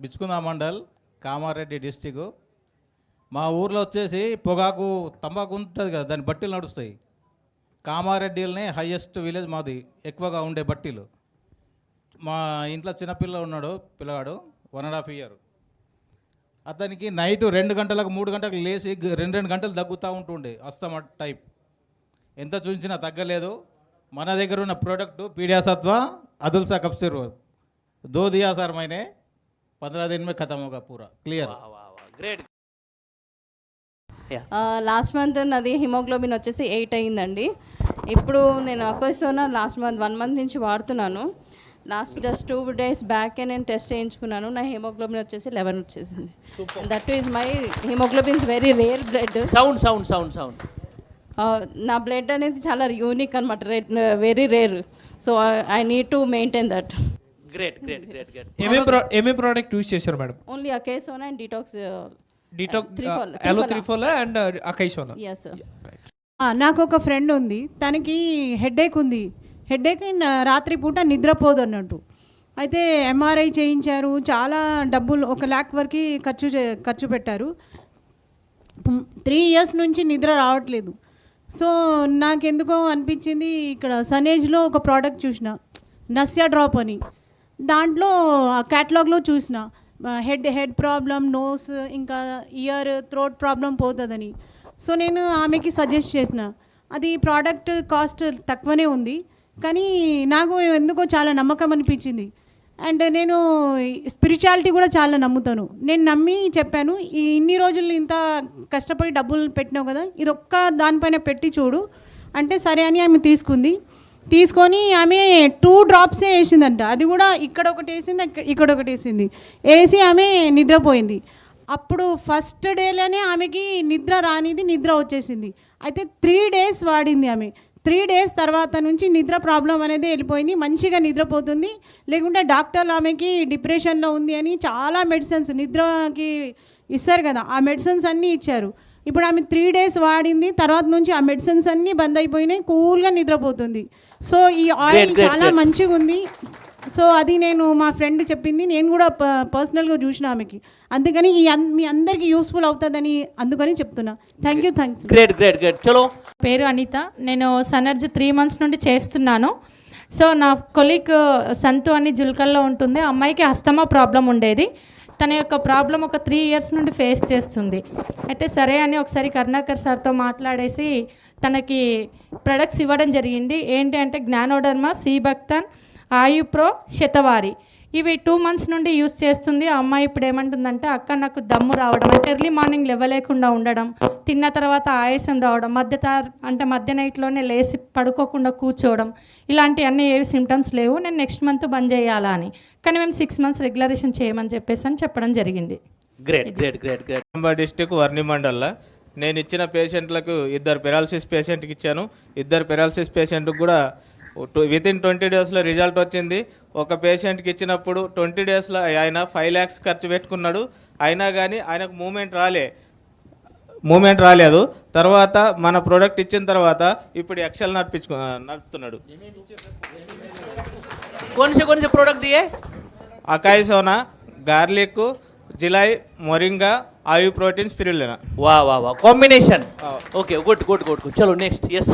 Bichkunda mandal Kamareddy district మా ఊర్లో వచ్చేసి పొగాకు తంబాకు ఉంటుంది కదా దాని బట్టీలు నడుస్తాయి. కామారెడ్డిలోనే హయ్యెస్ట్ విలేజ్ మాది ఎక్కువగా ఉండే బట్టీలు. మా ఇంట్లో చిన్నపిల్ల ఉన్నాడు పిల్లగాడు వన్ అండ్ హాఫ్ ఇయర్ అతనికి నైట్ రెండు గంటలకు మూడు గంటలకు లేచి రెండు రెండు గంటలు తగ్గుతూ ఉంటుండే అస్తమ టైప్. ఎంత చూసినా తగ్గలేదు. మన దగ్గర ఉన్న ప్రోడక్ట్ పీడియాసత్వ అదుల్సా కప్సిర్ దో पंद्रह दिन में खत्म होगा पूरा क्लियर గ్రేట్ లాస్ట్ మంత్ నాది హిమోగ్లోబిన్ వచ్చేసి ఎయిట్ అయిందండి ఇప్పుడు నేను అకోసోనా లాస్ట్ మంత్ వన్ మంత్ నుంచి వాడుతున్నాను last just two days back నేను టెస్ట్ చేయించుకున్నాను నా హిమోగ్లోబిన్ వచ్చేసి లెవెన్ వచ్చేసింది that is my haemoglobin is very rare blood sound sound sound sound నా బ్లడ్ అనేది చాలా యూనిక్ అనమాట very rare so I need to maintain that great great great great ఏమేం ప్రో ఏమేం ప్రోడక్ట్ యూజ్ చేశారు madam. Only అకేసోనా and detox detox త్రిఫోల్ aloe త్రిఫోలా and yes నాకు ఒక ఫ్రెండ్ ఉంది. తనకి హెడేక్ ఉంది. హెడేక్ రాత్రి పూట నిద్రపోదు అన్నట్టు. అయితే ఎంఆర్ఐ చేయించారు. చాలా డబ్బులు ఒక ల్యాక్ వరకు ఖర్చు చే- ఖర్చు పెట్టారు. త్రీ ఇయర్స్ నుంచి నిద్ర రావట్లేదు. సో నాకెందుకో అనిపించింది ఇక్కడ సనేజ్లో ఒక ప్రోడక్ట్ చూసిన. నస్యా డ్రాప్ అని. దాంట్లో క్యాటలాగ్లో చూసిన హెడ్ హెడ్ ప్రాబ్లం నోస్ ఇంకా ఇయర్ థ్రోట్ ప్రాబ్లం పోతుందని. సో నేను ఆమెకి సజెస్ట్ చేసిన. అది ప్రోడక్ట్ కాస్ట్ తక్కువనే ఉంది. కానీ నాకు ఎందుకో చాలా నమ్మకం అనిపించింది. అండ్ నేను స్పిరిచువాలిటీ కూడా చాలా నమ్ముతాను. నేను నమ్మి చెప్పాను ఈ ఇన్ని రోజులు ఇంత కష్టపడి డబ్బులు పెట్టినావు కదా ఇది ఒక్క దానిపైన పెట్టి చూడు. అంటే సరే అని ఆమె తీసుకుంది. తీసుకొని ఆమె టూ డ్రాప్సే వేసిందంట. అది కూడా ఇక్కడ ఒకటి వేసింది ఇక్కడ ఒకటి వేసింది. వేసి ఆమె నిద్రపోయింది. అప్పుడు ఫస్ట్ డేలోనే ఆమెకి నిద్ర రానిది నిద్ర వచ్చేసింది. అయితే త్రీ డేస్ వాడింది ఆమె. త్రీ డేస్ తర్వాత నుంచి నిద్ర ప్రాబ్లం అనేది వెళ్ళిపోయింది. మంచిగా నిద్రపోతుంది. లేకుంటే డాక్టర్లు ఆమెకి డిప్రెషన్లో ఉంది అని చాలా మెడిసిన్స్ నిద్రకి ఇస్తారు కదా. ఆ మెడిసిన్స్ అన్నీ ఇచ్చారు. ఇప్పుడు ఆమె త్రీ డేస్ వాడింది తర్వాత నుంచి ఆ మెడిసిన్స్ అన్నీ బంద్ అయిపోయినాయి కూల్గా నిద్రపోతుంది. సో ఈ ఆయిల్ చాలా మంచిగా ఉంది. సో అది నేను మా ఫ్రెండ్ చెప్పింది నేను కూడా పర్సనల్గా చూసిన ఆమెకి. అందుకని ఈ అన్- మీ అందరికీ యూస్ఫుల్ అవుతుందని అందుకని చెప్తున్నా. Thank you thanks great great great చలో. పేరు అనిత. నేను సనర్జీ త్రీ మంత్స్ నుండి చేస్తున్నాను. సో నా కొలీగ్ సంతు అని జుల్కల్లో ఉంటుంది. అమ్మాయికి అస్తమా ప్రాబ్లం ఉండేది. తన యొక్క ప్రాబ్లం ఒక త్రీ ఇయర్స్ నుండి ఫేస్ చేస్తుంది. అయితే సరే అని ఒకసారి కరుణాకర్ సార్తో మాట్లాడేసి తనకి ప్రొడక్ట్స్ ఇవ్వడం జరిగింది. ఏంటి అంటే జ్ఞానోడర్మా సీభక్తన్ ఆయుప్రో శతవారి. ఇవి టూ మంత్స్ నుండి యూస్ చేస్తుంది. ఆ అమ్మాయి ఇప్పుడు ఏమంటుందంటే అక్క నాకు దమ్ము రావడం అంటే ఎర్లీ మార్నింగ్ లేవలేకుండా ఉండడం తిన్న తర్వాత ఆయాసం రావడం మధ్య తార్ అంటే మధ్య నైట్లోనే లేచి పడుకోకుండా కూర్చోవడం ఇలాంటి అన్ని ఏవి సిమ్టమ్స్ లేవు. నేను నెక్స్ట్ మంత్ బంద్ చేయాలా అని. కానీ మేము సిక్స్ మంత్స్ రెగ్యులరేషన్ చేయమని చెప్పేసి అని చెప్పడం జరిగింది. Great great great great Nizamabad district Varni మండల్లో. నేను ఇచ్చిన పేషెంట్లకు ఇద్దరు పెరాలసిస్ పేషెంట్కి ఇచ్చాను. ఇద్దరు పెరాలసిస్ పేషెంట్కి కూడా విత్ ఇన్ ట్వంటీ డేస్లో రిజల్ట్ వచ్చింది. ఒక పేషెంట్కి ఇచ్చినప్పుడు ట్వంటీ డేస్లో ఆయన ఫైవ్ ల్యాక్స్ ఖర్చు పెట్టుకున్నాడు. అయినా కానీ ఆయనకు మూమెంట్ రాలే. మూమెంట్ రాలేదు. తర్వాత మన ప్రోడక్ట్ ఇచ్చిన తర్వాత ఇప్పుడు ఎక్సెల్ నడిపించుకు నడుపుతున్నాడు. ప్రోడక్ట్ దియే? అకాయ్ సోనా గార్లిక్ జిలాయ్ మొరింగా ఆయు ప్రోటీన్ స్పిరులినా వా వా వా combination okay good good good good చలో నెక్స్ట్ ఎస్